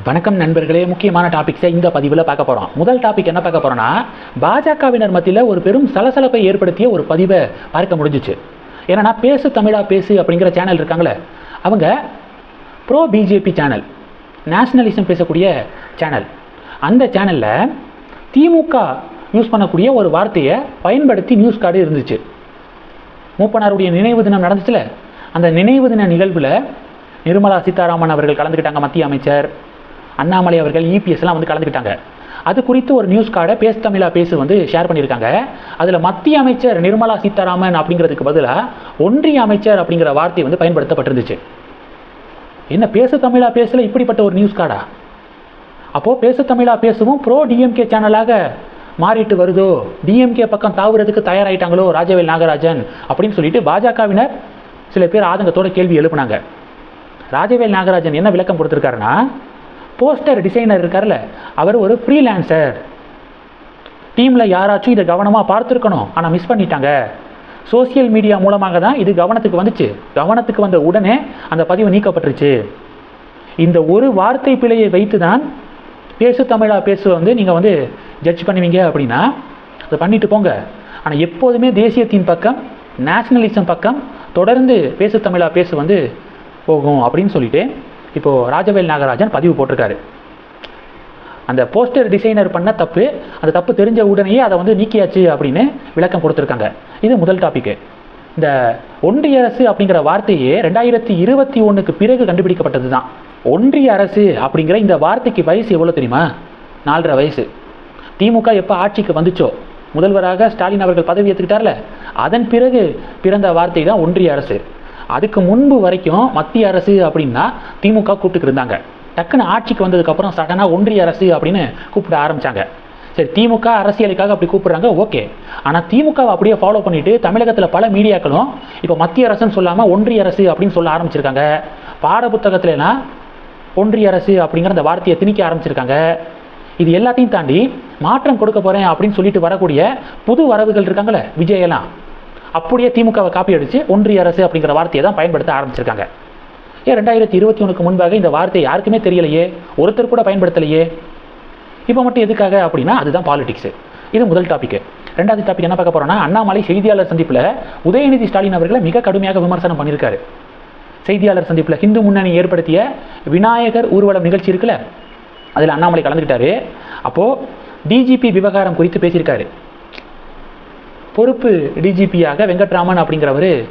வணக்கம் நண்பர்களே முக்கியமான டாபிக்ஸை இந்த பதிவில் பார்க்க போகிறோம் முதல் டாபிக் என்ன பார்க்க போகிறோன்னா பாஜகவினர் மத்தியில் ஒரு பெரும் சலசலப்பை ஏற்படுத்திய ஒரு பதிவை பார்க்க முடிஞ்சிச்சு. ஏன்னா பேசு தமிழா பேசு அப்படிங்கிற சேனல் இருக்காங்களே அவங்க ப்ரோ பிஜேபி சேனல் நேஷ்னலிசம் பேசக்கூடிய சேனல் அந்த சேனலில் திமுக யூஸ் பண்ணக்கூடிய ஒரு வார்த்தையை பயன்படுத்தி நியூஸ் கார்டு இருந்துச்சு. மூப்பனாருடைய நினைவு தினம் நடந்துச்சுல அந்த நினைவு தின நிகழ்வில் நிர்மலா சீதாராமன் அவர்கள் கலந்துக்கிட்டாங்க மத்திய அமைச்சர். அண்ணாமலை அவர்கள் இபிஎஸ்லாம் வந்து கலந்துக்கிட்டாங்க. அது குறித்து ஒரு நியூஸ் கார்டை பேசு தமிழா பேசு வந்து ஷேர் பண்ணியிருக்காங்க. அதில் மத்திய அமைச்சர் நிர்மலா சீதாராமன் அப்படிங்கிறதுக்கு பதிலாக ஒன்றிய அமைச்சர் அப்படிங்கிற வார்த்தை வந்து பயன்படுத்தப்பட்டிருந்துச்சு. என்ன பேசு தமிழா பேசல இப்படிப்பட்ட ஒரு நியூஸ் கார்டா அப்போது பேசு தமிழா பேசவும் ப்ரோ டிஎம்கே சேனலாக மாறிட்டு வருதோ? டிஎம்கே பக்கம் தாவுறதுக்கு தயாராகிட்டாங்களோ ராஜவேல் நாகராஜன் அப்படின்னு சொல்லிட்டு பாஜகவினர் சில பேர் ஆதங்கத்தோட கேள்வி எழுப்புனாங்க. ராஜவேல் நாகராஜன் என்ன விளக்கம் கொடுத்துருக்காருன்னா போஸ்டர் டிசைனர் இருக்கார்ல அவர் ஒரு ஃப்ரீலான்சர் டீமில் யாராச்சும் இதை கவனமாக பார்த்துருக்கணும். ஆனால் மிஸ் பண்ணிட்டாங்க. சோசியல் மீடியா மூலமாக தான் இது கவனத்துக்கு வந்துச்சு. கவனத்துக்கு வந்த உடனே அந்த பதிவு நீக்கப்பட்டுருச்சு. இந்த ஒரு வார்த்தை பிழையை வைத்து தான் பேசு தமிழா பேசு வந்து நீங்கள் வந்து ஜட்ஜ் பண்ணுவீங்க அப்படின்னா அதை பண்ணிட்டு போங்க. ஆனால் எப்போதுமே தேசியத்தின் பக்கம் நேஷனலிசம் பக்கம் தொடர்ந்து பேசு தமிழா பேசு வந்து போகும் அப்படின்னு சொல்லிட்டு இப்போது ராஜவேல் நாகராஜன் பதிவு போட்டிருக்காரு. அந்த போஸ்டர் டிசைனர் பண்ண தப்பு அந்த தப்பு தெரிஞ்ச உடனேயே அதை வந்து நீக்கியாச்சு அப்படின்னு விளக்கம் கொடுத்துருக்காங்க. இது முதல் டாபிக்கு இந்த ஒன்றிய அரசு அப்படிங்கிற வார்த்தையே ரெண்டாயிரத்தி இருபத்தி ஒன்றுக்கு பிறகு கண்டுபிடிக்கப்பட்டது தான் ஒன்றிய அரசு அப்படிங்கிற இந்த வார்த்தைக்கு வயசு எவ்வளோ தெரியுமா? நாலரை வயசு. திமுக எப்போ ஆட்சிக்கு வந்துச்சோ? முதல்வராக ஸ்டாலின் அவர்கள் பதவி ஏற்றுக்கிட்டார்ல அதன் பிறகு பிறந்த வார்த்தை தான் ஒன்றிய அரசு. அதுக்கு முன்பு வரைக்கும் மத்திய அரசு அப்படின்னா திமுக கூப்பிட்டுக்கு இருந்தாங்க. டக்குன்னு ஆட்சிக்கு வந்ததுக்கப்புறம் சடனாக ஒன்றிய அரசு அப்படின்னு கூப்பிட ஆரம்பித்தாங்க சரி திமுக அரசியலுக்காக அப்படி கூப்பிடுறாங்க ஓகே. ஆனால் திமுகவை அப்படியே ஃபாலோ பண்ணிவிட்டு தமிழகத்தில் பல மீடியாக்களும் இப்போ மத்திய அரசுன்னு சொல்லாமல் ஒன்றிய அரசு அப்படின்னு சொல்ல ஆரம்பிச்சிருக்காங்க. பாட புத்தகத்துலலாம் ஒன்றிய அரசு அப்படிங்கிற அந்த வார்த்தையை திணிக்க ஆரம்பிச்சிருக்காங்க. இது எல்லாத்தையும் தாண்டி மாற்றம் கொடுக்க போகிறேன் அப்படின்னு சொல்லிட்டு வரக்கூடிய புது வரவுகள் இருக்காங்களே விஜயெல்லாம் அப்படியே திமுகவை காப்பி அடித்து ஒன்றிய அரசு அப்படிங்கிற வார்த்தையை தான் பயன்படுத்த ஆரம்பிச்சிருக்காங்க. ஏன் ரெண்டாயிரத்தி இருபத்தி ஒன்றுக்கு முன்பாக இந்த வார்த்தை யாருக்குமே தெரியலையே? ஒருத்தர் கூட பயன்படுத்தலையே? இப்போ மட்டும் எதுக்காக அப்படின்னா அதுதான் பாலிடிக்ஸு இது முதல் டாபிக் ரெண்டாவது டாபிக் என்ன பார்க்க போகிறோம்னா அண்ணாமலை செய்தியாளர் சந்திப்பில் உதயநிதி ஸ்டாலின் அவர்களை மிக கடுமையாக விமர்சனம் பண்ணியிருக்காரு. செய்தியாளர் சந்திப்பில் ஹிந்து முன்னணி ஏற்படுத்திய விநாயகர் ஊர்வலம் நிகழ்ச்சி இருக்குல்ல அதில் அண்ணாமலை கலந்துக்கிட்டாரு அப்போது டிஜிபி விவகாரம் குறித்து பேசியிருக்காரு. பொறுப்பு டிஜிபியாக வெங்கட்ராமன் அப்படிங்கிறவர்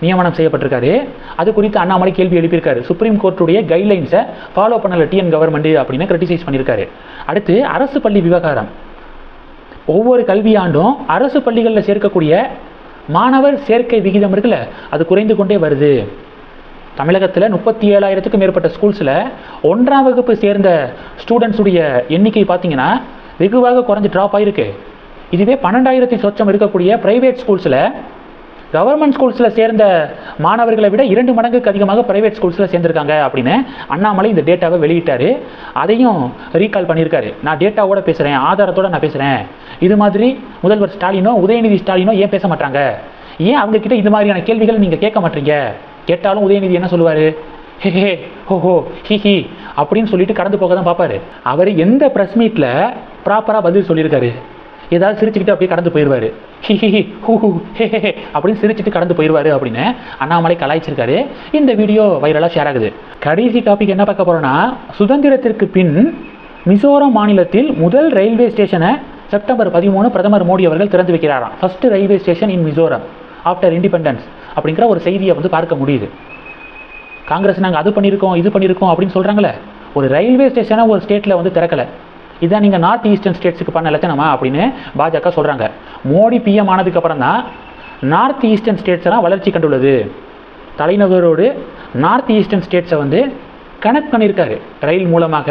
நியமனம் செய்யப்பட்டிருக்காரு. அது குறித்து அண்ணாமலை கேள்வி எழுப்பியிருக்காரு. சுப்ரீம் கோர்ட்டுடைய கைட்லைன்ஸை ஃபாலோ பண்ணல டிஎன் கவர்மெண்ட் அப்படின்னு கிரிட்டிசைஸ் பண்ணியிருக்காரு. அடுத்து அரசு பள்ளி விவகாரம். ஒவ்வொரு கல்வியாண்டும் அரசு பள்ளிகளில் சேர்க்கக்கூடிய மாணவர் சேர்க்கை விகிதம் இருக்குல்ல அது குறைந்து கொண்டே வருது. தமிழகத்தில் முப்பத்தி ஏழாயிரத்துக்கும் மேற்பட்ட ஸ்கூல்ஸில் ஒன்றாம் வகுப்பு சேர்ந்த ஸ்டூடெண்ட்ஸுடைய எண்ணிக்கை பார்த்தீங்கன்னா வெகுவாக குறைஞ்சி ட்ராப் ஆகிருக்கு இதுவே பன்னெண்டாயிரத்தி சொச்சம் இருக்கக்கூடிய ப்ரைவேட் ஸ்கூல்ஸில் கவர்மெண்ட் ஸ்கூல்ஸில் சேர்ந்த மாணவர்களை விட இரண்டு மடங்குக்கு அதிகமாக ப்ரைவேட் ஸ்கூல்ஸில் சேர்ந்துருக்காங்க அப்படின்னு அண்ணாமலை இந்த டேட்டாவை வெளியிட்டார். அதையும் ரீகால் பண்ணியிருக்காரு. நான் டேட்டாவோட பேசுகிறேன் ஆதாரத்தோட நான் பேசுகிறேன் இது மாதிரி முதல்வர் ஸ்டாலினோ உதயநிதி ஸ்டாலினோ ஏன் பேச மாட்டாங்க? ஏன் அவங்கக்கிட்ட இது மாதிரியான கேள்விகள் நீங்கள் கேட்க மாட்டீங்க? கேட்டாலும் உதயநிதி என்ன சொல்லுவார்? ஹே ஹே ஹோ ஹி ஹி அப்படின்னு சொல்லிட்டு கடந்து போக தான் பார்ப்பாரு. அவர் எந்த ப்ரெஸ் மீட்டில் ப்ராப்பராக பதில் சொல்லியிருக்காரு? ஏதாவது சிரிச்சுக்கிட்டு அப்படியே கடந்து போயிடுவார் ஹி ஹி ஹி ஹூ ஹூ ஹே ஹே ஹே அப்படின்னு சிரிச்சுட்டு கடந்து போயிடுவார் அப்படின்னு அண்ணாமலை கலாய்ச்சிருக்காரு. இந்த வீடியோ வைரலாக ஷேர் ஆகுது. கடைசி டாபிக் என்ன பார்க்க போகிறோன்னா சுதந்திரத்திற்கு பின் மிசோரம் மாநிலத்தில் முதல் ரயில்வே ஸ்டேஷனை செப்டம்பர் பதிமூணு பிரதமர் மோடி அவர்கள் திறந்து வைக்கிறாராம். First railway station in Mizoram after independence அப்படிங்கிற ஒரு செய்தியை வந்து பார்க்க முடியுது. காங்கிரஸ் நாங்கள் அது பண்ணியிருக்கோம் இது பண்ணியிருக்கோம் அப்படின்னு சொல்கிறாங்களே ஒரு ரயில்வே ஸ்டேஷனை ஒரு ஸ்டேட்டில் வந்து திறக்கலை. இதான் நீங்கள் நார்த் ஈஸ்டர்ன் ஸ்டேட்ஸுக்கு பண்ண லட்சணமா அப்படின்னு பாஜக சொல்கிறாங்க மோடி பிஎம் ஆனதுக்கப்புறம் தான் நார்த் ஈஸ்டர்ன் ஸ்டேட்ஸ் எல்லாம் வளர்ச்சி கண்டுள்ளது. தலைநகரோடு நார்த் ஈஸ்டர்ன் ஸ்டேட்ஸை வந்து கனெக்ட் பண்ணியிருக்காரு. ரயில் மூலமாக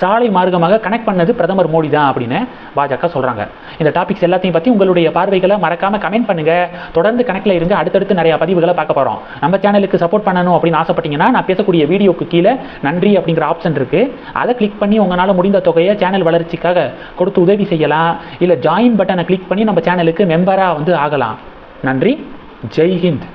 சாலை மார்க்கமாக கனெக்ட் பண்ணது பிரதமர் மோடி தான் அப்படின்னு பாஜக சொல்கிறாங்க இந்த டாபிக்ஸ் எல்லாத்தையும் பற்றி உங்களுடைய பார்வைகளை மறக்காமல் கமெண்ட் பண்ணுங்கள் தொடர்ந்து கணக்கில் இருங்க. அடுத்தடுத்து நிறையா பதிவுகளை பார்க்க போகிறோம் நம்ம சேனலுக்கு சப்போர்ட் பண்ணணும் அப்படின்னு ஆசைப்பட்டீங்கன்னா நான் பேசக்கூடிய வீடியோக்கு கீழே நன்றி அப்படிங்கிற ஆப்ஷன் இருக்குது அதை கிளிக் பண்ணி உங்களால் முடிந்த தொகையை சேனல் வளர்ச்சிக்காக கொடுத்து உதவி செய்யலாம். இல்லை ஜாயின் பட்டனை கிளிக் பண்ணி நம்ம சேனலுக்கு மெம்பராக வந்து ஆகலாம். நன்றி. ஜெய் ஹிந்த்.